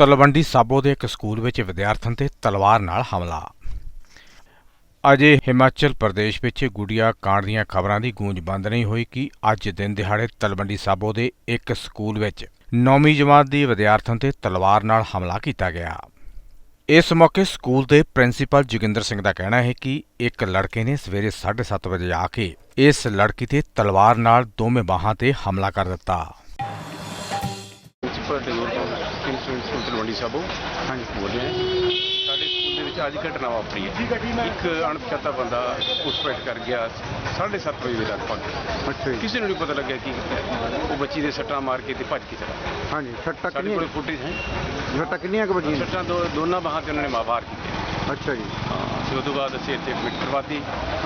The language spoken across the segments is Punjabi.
ਤਲਵੰਡੀ ਸਾਬੋ ਦੇ ਇੱਕ ਸਕੂਲ ਵਿੱਚ ਵਿਦਿਆਰਥਣ ਤੇ ਤਲਵਾਰ ਨਾਲ ਹਮਲਾ। ਅਜੇ ਹਿਮਾਚਲ ਪ੍ਰਦੇਸ਼ ਵਿੱਚ ਗੁੜੀਆ ਕਾਂਡ ਦੀਆਂ ਖਬਰਾਂ ਦੀ ਗੂੰਜ ਬੰਦ ਨਹੀਂ ਹੋਈ ਕਿ ਅੱਜ ਦਿਨ ਦਿਹਾੜੇ ਤਲਵੰਡੀ ਸਾਬੋ ਦੇ ਇੱਕ ਸਕੂਲ ਵਿੱਚ ਨੌਵੀਂ ਜਮਾਤ ਦੀ ਵਿਦਿਆਰਥਣ ਤੇ ਤਲਵਾਰ ਨਾਲ ਹਮਲਾ ਕੀਤਾ ਗਿਆ। ਇਸ ਮੌਕੇ ਸਕੂਲ ਦੇ ਪ੍ਰਿੰਸੀਪਲ ਜੋਗਿੰਦਰ ਸਿੰਘ ਦਾ ਕਹਿਣਾ ਹੈ ਕਿ ਇੱਕ ਲੜਕੇ ਨੇ ਸਵੇਰੇ 7:30 ਵਜੇ ਆ ਕੇ ਇਸ ਲੜਕੀ ਤੇ ਤਲਵਾਰ ਨਾਲ ਦੋਵੇਂ ਬਾਹਾਂ ਤੇ ਹਮਲਾ ਕਰ ਦਿੱਤਾ। Principal Tagore council school Talwandi Sabo ਹਾਂਜੀ। ਬੋਲ ਰਹੇ ਸਾਡੇ ਸਕੂਲ ਦੇ ਵਿੱਚ ਅੱਜ ਘਟਨਾ ਵਾਪਰੀ ਹੈ। ਇੱਕ ਅਣਪਛਾਤਾ ਬੰਦਾ ਘੁਸਪੈਠ ਕਰ ਗਿਆ 7:30 ਵਜੇ ਦੇ ਲਗਭਗ। ਅੱਛਾ ਜੀ। ਕਿਸੇ ਨੂੰ ਨਹੀਂ ਪਤਾ ਲੱਗਿਆ ਕੀ ਕੀਤਾ ਉਹ ਬੱਚੀ ਦੇ ਸੱਟਾਂ ਮਾਰ ਕੇ ਤੇ ਭੱਜ ਕੇ ਚਲਾ ਗਿਆ। ਹਾਂਜੀ ਸੱਟਾਂ ਸਾਡੇ ਕਿੰਨੀਆਂ ਕੋਲ ਫੁਟੇਜ ਹੈ। ਸੱਟਾਂ ਕਿੰਨੀਆਂ ਕੁ ਵੱਜੀਆਂ? ਸੱਟਾਂ ਦੋ ਦੋਨਾਂ ਬਾਹਾਂ ਤੇ ਉਹਨਾਂ ਨੇ ਮਾਰ ਕੀਤੇ। ਅੱਛਾ ਜੀ। ਤੇ ਉਸ ਤੋਂ ਬਾਅਦ ਅਸੀਂ ਇੱਥੇ ਐਡਮਿਟ ਕਰਵਾਤੀ।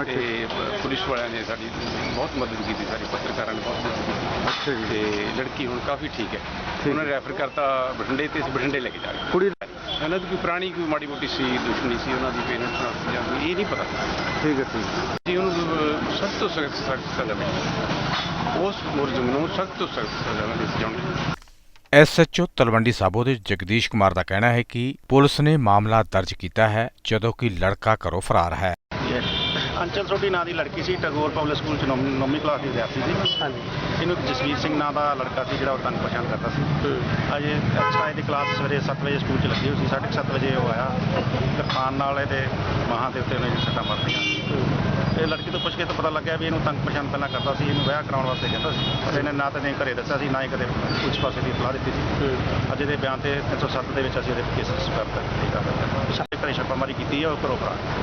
ਤੇ ਪੁਲਿਸ ਵਾਲਿਆਂ ਨੇ ਸਾਡੀ ਬਹੁਤ ਮਦਦ ਕੀਤੀ ਸਾਡੀ ਪੱਤਰਕਾਰਾਂ ਨੇ ਬਹੁਤ ਮਦਦ ਕੀਤੀ ਅੱਛਾ ਜੀ ਤੇ ਲੜਕੀ ਹੁਣ ਕਾਫੀ ਠੀਕ ਹੈ। ਉਹਨਾਂ ਨੇ ਰੈਫਰ ਕਰਤਾ ਬਠਿੰਡੇ ਤੇ ਅਸੀਂ ਬਠਿੰਡੇ ਲੈ ਕੇ ਜਾ ਰਹੇ। ਹਾਂ ਕੁੜੀ ਇਹਨਾਂ ਦੀ ਕੋਈ ਪੁਰਾਣੀ ਕੋਈ ਮਾੜੀ ਮੋਟੀ ਸੀ ਦੁਸ਼ਮਣੀ ਸੀ ਉਹਨਾਂ ਦੀ ਪੇਰੈਂਟਸ ਨਾਲ ਜਾਂ ਕੋਈ ਇਹ ਨਹੀਂ ਪਤਾ। ਠੀਕ ਹੈ ਠੀਕ ਜੀ ਉਹਨੂੰ ਸਖਤ ਤੋਂ ਸਖਤ ਸਖਤ ਸਜ਼ਾ ਮਿਲੇ। ਉਸ ਮੁਲਜ਼ਮ ਨੂੰ ਸਖਤ ਤੋਂ ਸਖਤ ਸਜ਼ਾ ਮਿਲੇ ਚਾਹੁੰਦੇ ਐਸਐਚਓ ਤਲਵੰਡੀ ਸਾਬੋ ਦੇ ਜਗਦੀਸ਼ ਕੁਮਾਰ ਦਾ ਕਹਿਣਾ ਹੈ ਕਿ ਪੁਲਿਸ ਨੇ ਮਾਮਲਾ ਦਰਜ ਕੀਤਾ ਹੈ ਜਦੋਂ ਕਿ ਲੜਕਾ ਘਰੋਂ ਫਰਾਰ ਹੈ। ਅੰਚਲ ਸੋਢੀ ਨਾਂ ਦੀ ਲੜਕੀ ਸੀ ਟੈਗੋਰ ਪਬਲਿਕ ਸਕੂਲ ਚ ਨੌਵੀਂ ਨੌਵੀਂ ਕਲਾਸ ਦੀ ਵਿਦਿਆਰਥੀ ਸੀ। ਹਾਂਜੀ। ਇਹਨੂੰ ਇੱਕ ਜਸਵੀਰ ਸਿੰਘ ਨਾਂ ਦਾ ਲੜਕਾ ਸੀ ਜਿਹੜਾ ਉਹ ਤੰਗ ਪਛਾਣ ਕਰਦਾ ਸੀ। ਅਜੇ ਅੱਛਾ ਇਹਦੀ ਕਲਾਸ ਸਵੇਰੇ 7 ਵਜੇ ਸਕੂਲ ਚ ਲੱਗੀ ਹੋਈ ਸੀ 7:30 ਵਜੇ ਉਹ ਆਇਆ। ਕਿਰਪਾਨ ਨਾਲ ਇਹਦੇ ਬਾਹਾਂ ਦੇ ਉੱਤੇ ਉਹਨੇ ਸੱਟਾਂ ਮਾਰਤੀਆਂ ਇਹ ਲੜਕੀ ਤੋਂ ਪੁੱਛ ਕੇ ਤਾਂ ਪਤਾ ਲੱਗਿਆ ਵੀ ਇਹਨੂੰ ਤੰਗ ਪਛਾਣ ਪਹਿਲਾਂ ਕਰਦਾ ਸੀ ਇਹਨੂੰ ਵਿਆਹ ਕਰਾਉਣ ਵਾਸਤੇ ਕਹਿੰਦਾ ਸੀ। ਪਰ ਇਹਨੇ ਨਾ ਤਾਂ ਇਹਨੇ ਘਰੇ ਦੱਸਿਆ ਸੀ ਨਾ ਹੀ ਕਦੇ ਉਸ ਪਾਸੇ ਦੀ ਇਤਲਾਹ ਦਿੱਤੀ ਸੀ। ਅੱਜ ਇਹਦੇ ਬਿਆਨ ਤੇ 307 ਦੇ ਵਿੱਚ ਅਸੀਂ ਇਹਦੇ ਕੇਸ ਕਰ ਦਿੱਤਾ। ਘਰੇ ਛਾਪਾਮਾਰੀ ਕੀਤੀ ਹੈ ਉਹ ਘਰੋਂ ਫਰਾਰ